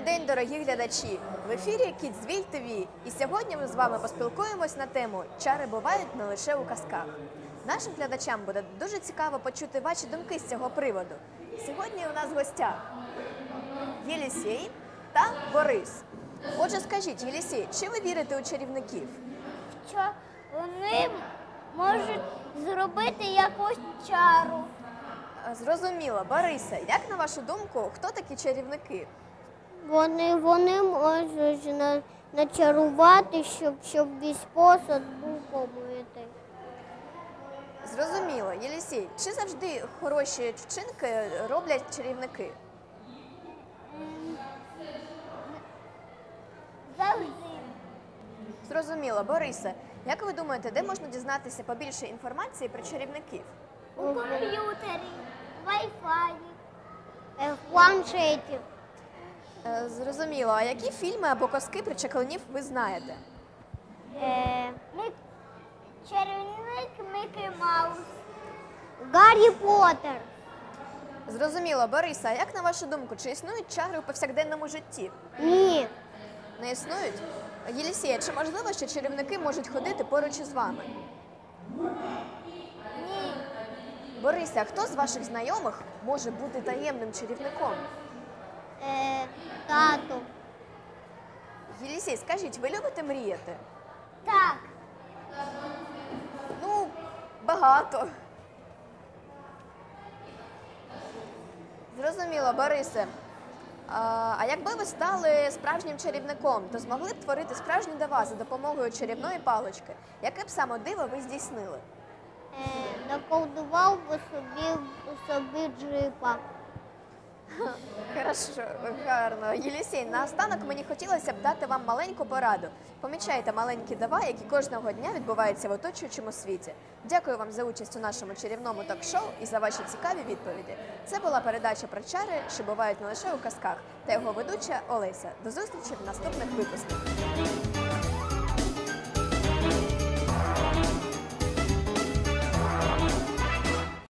день, дорогі глядачі! В ефірі Kidsville TV. І сьогодні ми з вами поспілкуємось на тему Чари бувають не лише у казках. Нашим глядачам буде дуже цікаво почути ваші думки з цього приводу. Сьогодні у нас в гостях Єлісій та Борис. Отже, скажіть, Єлісій, чи ви вірите у чарівників? що вони можуть зробити якусь чару. Зрозуміло, Борисе, як на вашу думку, хто такі чарівники? Вони, вони можуть на, начарувати, щоб, щоб весь посуд був помитий. Зрозуміло, Єлісій, чи завжди хороші вчинки роблять чарівники? Завжди. Зрозуміло, Борисе, як ви думаєте, де можна дізнатися побільше інформації про чарівників? У комп'ютері, Е, в планшеті. Е, Зрозуміло, а які фільми або казки про чаклунів ви знаєте? Е, Чарівник Микки Маус. Гаррі Поттер. Зрозуміло, Борисе, а як на вашу думку, чи існують чари у повсякденному житті? Ні. Не існують? Єлісія, чи можливо, що чарівники можуть ходити поруч із вами? Ні. Борисе, а хто з ваших знайомих може бути таємним чарівником? Е, тато. Єлісій, скажіть, ви любите мріяти? Так. Ну, багато. Зрозуміло, Борисе. А, а якби ви стали справжнім чарівником, то змогли б творити справжні дива за допомогою чарівної палички? Яке б саме диво ви здійснили? Е, наколдував би собі, собі джипа. Хорошо, гарно. Єлісій, наостанок мені хотілося б дати вам маленьку пораду. Помічайте маленькі дива, які кожного дня відбуваються в оточуючому світі. Дякую вам за участь у нашому чарівному ток-шоу і за ваші цікаві відповіді. Це була передача про чари, що бувають не лише у казках, та його ведуча Олеся. До зустрічі в наступних випусках.